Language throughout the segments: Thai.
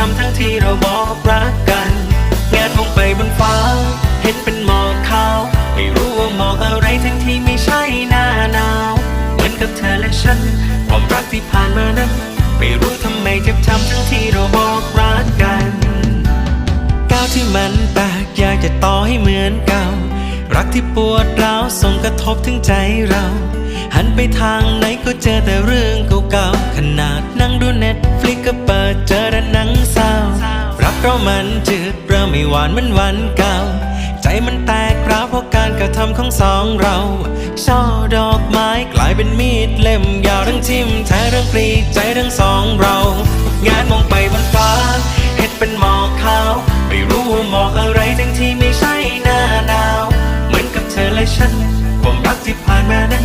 ช้ำทั้งที่เราบอกรักกันงานมองไปบนฟ้า เห็นเป็นหมอกขาว ไม่รู้ว่าหมอกอะไรทั้งที่ไม่ใช่หน้าหนาว เหมือนกับเธอและฉัน ความรักที่ผ่านมานั้น ไม่รู้ทำไมเจ็บช้ำทั้งที่เราบอกรักกันก้าวที่มันแตกอยากจะต่อให้เหมือนเก่า รักที่ปวดร้าวส่งกระทบถึงใจเรา หันไปทางไหนก็เจอแต่เรื่องเก่าๆขนาดนั่งดูเน็ตฟลิกก็เปิดเจอแต่หนังเศร้ารักเรามันจืดเริ่มไม่หวานมือนวันเก่า ใจมันแตกร้าวเพราะการกระทำของสองเรา ช่อดอกไม้กลายเป็นมีดเล่มยาวทั้งทิ่มแทงทั้งปลีใจทั้งสองเรา งานมองไปบนฟ้าเห็นเป็นหมอกขาว ไม่รู้ว่าหมอกอะไรทั้งที่ไม่ใช่หน้าหนาว เหมือนกับเธอและฉันความรักที่ผ่านมานั้น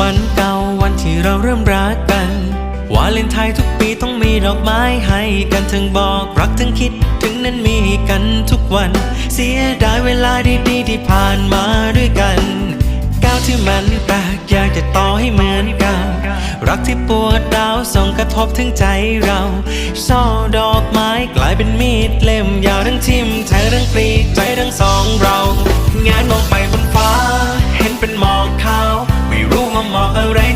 วันเก่าวันที่เราเริ่มรักกัน วาเลนไทน์ทุกปีต้องมีดอกไม้ให้กันทั้งบอกรักทั้งคิดถึงนั้นมีกันทุกวัน เสียดายเวลาดีๆที่ผ่านมาด้วยกันก้าวที่มันแตกอยากจะต่อให้เหมือนเก่ารักที่ปวดร้าวส่งกระทบถึงใจเราช่อดอกไม้กลายเป็นมีดเล่มยาวทั้งทิ่มแทงทั้งปลีใจทั้งสองเรา งานมอง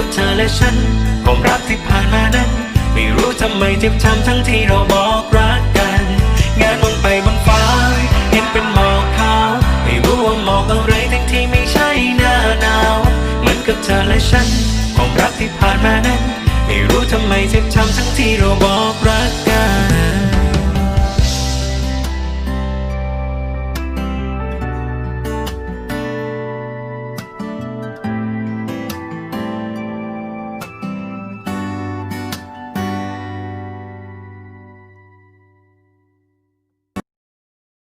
กับเธอและฉันความรักที่ผ่านมานั้น ไม่รู้ทำไมเจ็บช้ำทั้งที่เราบอกรักกัน งานมองไปบนฟ้า เห็นเป็นหมอกขาว ไม่รู้ว่าหมอกอะไรทั้งที่ไม่ใช่หน้าหนาวเหมือนกับเธอและฉันความรักที่ผ่านมานั้น ไม่รู้ทำไมเจ็บช้ำทั้งที่เราบอกรักกัน